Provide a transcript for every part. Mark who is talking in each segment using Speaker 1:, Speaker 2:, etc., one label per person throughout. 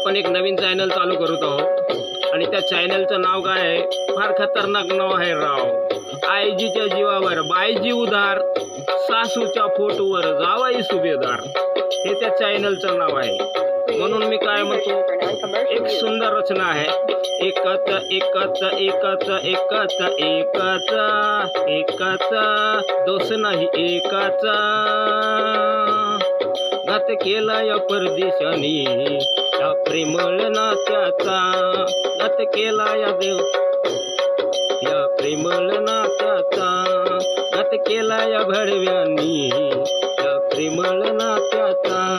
Speaker 1: आपण एक नवीन चॅनल चालू करत आहोत. आणि त्या चॅनलचं नाव काय आहे? फार खतरनाक नाव आहे राव. आईजीच्या जीवावर बायजी उधार सासूच्या फोटोवर जावाई सुभेदार. हे त्या चॅनलचं नाव आहे. म्हणून मी काय म्हणतो एक सुंदर रचना आहे. एकच एकच एकच एकच एकच एकच दोष नाही एकच. घात केला या परदेशानी. या प्रेमळ नात्याचा घात केला या देव. या प्रेमळ नात्याचा घात केला या भडव्यांनी. या प्रेमळ नात्याचा.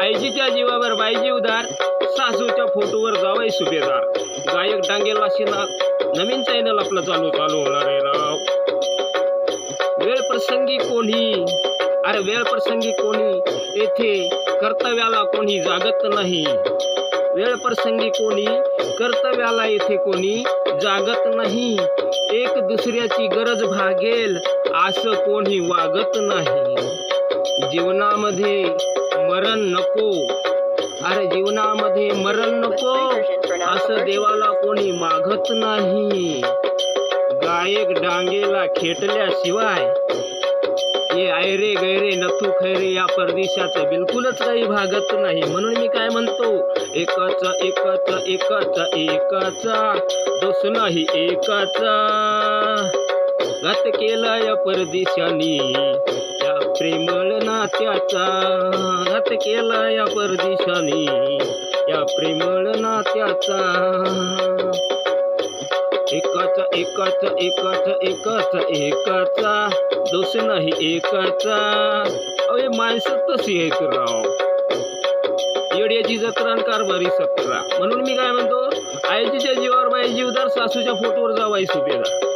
Speaker 1: आईजीच्या जीवावर बाईजी उदार सासूच्या फोटोवर जावाय सुभेदार. गायक डांगेल शिना नवीन चॅनल आपलं चालू चालू होणार आहे राव. वेळ प्रसंगी कोणी अरे वेळ प्रसंगी कोणी येथे कर्तव्याला कोणी जागत नाही. वेळ प्रसंगी कोणी कर्तव्याला येथे कोणी जागत नाही. एक दुसऱ्याची गरज भागेल असं कोणी वागत नाही. जीवनामध्ये मरण नको. अरे जीवनामध्ये मरण नको असं देवाला कोणी मागत नाही. गायक डांगेला खेटल्याशिवाय हे आयरे गैरे नथू खैरे या परदेशाचं बिलकुलच काही भागत नाही. म्हणून मी काय म्हणतो? एकच एकच एकच एकाचा. दोष नाही एकाचा. घात केला या परदेशानी. या प्रेमळ नात्याचा. घात केला या परदेशानी. या प्रेमळ नात्याचा. एकच एकच एकच एकच एकाचा. दोष नाही एकाचा. अरे माणसं तशी आहेत राव. येड्याची जत्रा कारभारी सत्रा. म्हणून मी काय म्हणतो आईजीच्या जीवावर बाई जीवदार सासूच्या फोटोवर जावाई सुभेदार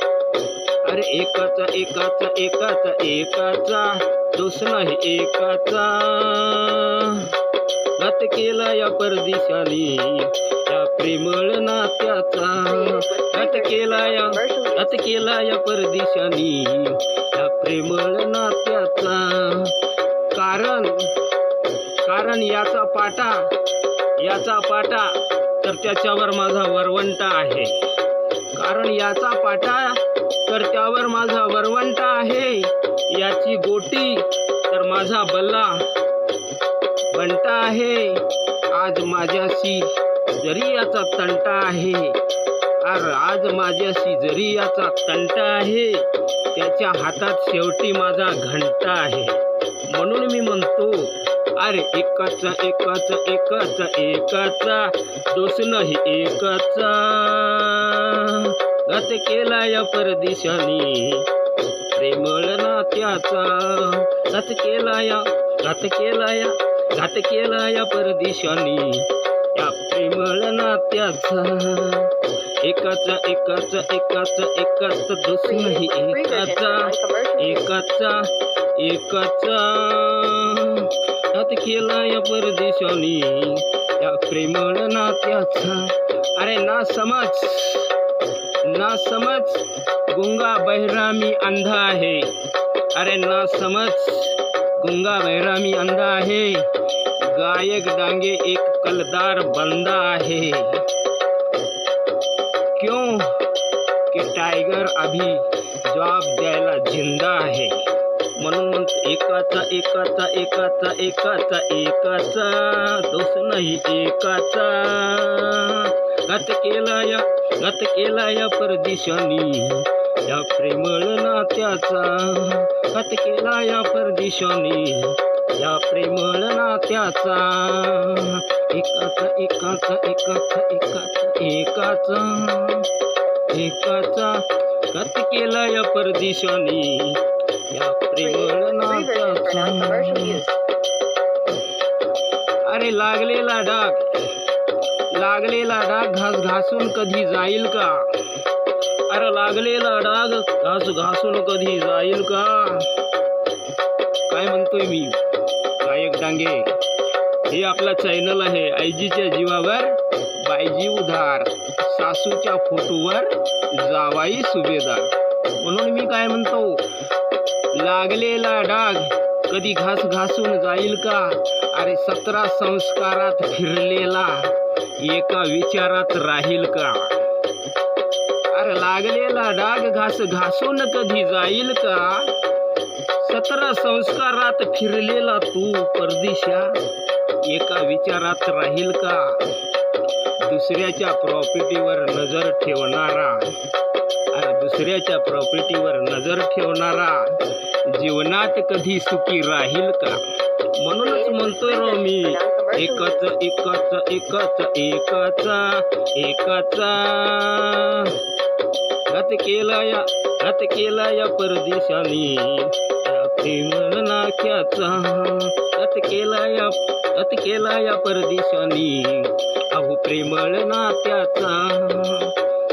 Speaker 1: अरे एकाचा एकाचा एकाचा एकाचा. दोष नाही एकाचा. घात केला या परदेशानी या प्रेमळ नात्याचा घात केला या घात या परदेशानी. या प्रेमळ नात्याचा कारण कारण याचा पाटा याचा पाटा तर त्याच्यावर माझा वरवंटा आहे. कारण याचा पाटा तर त्यावर माझा वरवंटा आहे. याची गोटी तर माझा बल्ला बंटा आहे. आज माझ्याशी जरी याचा तंटा आहे अर आज माझ्याशी जरी याचा तंटा आहे त्याच्या हातात शेवटी माझा घंटा आहे. म्हणून मी म्हणतो अरे एकाचा एकाचा एकाचा एकाचा दोष हे एकाचा. घात केला या परदेशानी प्रेमळ नात्याचा गत केला या घात केला या घात केला या परदेशानी. एकाचा एकाचा एकाचा एकाचा एकाचा दोष नाही एकाचा एकाचा एकाचा. हात केला या परदेशानी या प्रेमळ नात्याचा. अरे ना समज ना समज गुंगा बहिरामी अंधा आहे. अरे ना समज गुंगा बहिरामी अंधा आहे. गायक डांगे एक कलदार बंदा आहे क्यों कि टायगर अभी जवाब द्यायला जिंदा आहे म्हणून म्हणतो एकाचा एकाचा एकाचा एकाचा एकाचा दोष नाही एकाचा गत केला या गत केला या परदेशानी या प्रेमळ नात्याचा। गत केला या परदेशानी या प्रेमळ नात्याचा. एकाच एकाच एकाच एकाच एकाच. एकाचा कत केला या परदेशानी. या प्रेमळ नात्याचा. अरे लागलेला डाग. लागलेला डाग घास घासून कधी जाईल का? अरे लागलेला डाग घास घासून कधी जाईल का? काय म्हणतोय मी? डांगे हे आपला चॅनल आहे आईजीच्या जीवावर. बायजी उधार. सासूच्या फोटोवर जावाई सुभेदार. म्हणून मी काय म्हणतो? लागलेला डाग कधी घास घासून जाईल का? अरे सतरा संस्कारात फिरलेला एका विचारात राहील का? अरे लागलेला डाग घास घासून कधी जाईल का? सतरा संस्कारात फिरलेला तू परदेशा एका विचारात राहील का? दुसऱ्याच्या प्रॉपर्टीवर नजर ठेवणारा. अरे दुसऱ्याच्या प्रॉपर्टीवर नजर ठेवणारा. जीवनात कधी सुखी राहील का? म्हणूनच म्हणतोय रो मी एकच एकच एकच एकच एकाचा. गत केला या गत केला या परदेशानी. त्या प्रेमळ नाक्याचा गत केला या अत केला या परदेशानी. अहो प्रेमळ नात्याचा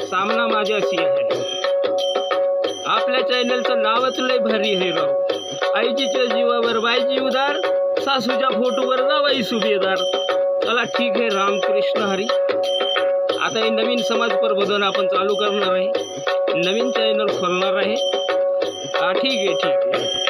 Speaker 1: सामना माझ्याशी आहे. आपल्या चॅनलचं नावच लय भारी आहे राव. आईजीच्या जीवावर बायजी उदार सासूच्या फोटोवर जावाई सुभेदार. चला ठीक आहे रामकृष्ण हरी. आता हे नवीन समाज प्रबोधन आपण चालू करणार आहे. नवीन चॅनल खोलणार आहे. हा ठीक आहे ठीक आहे.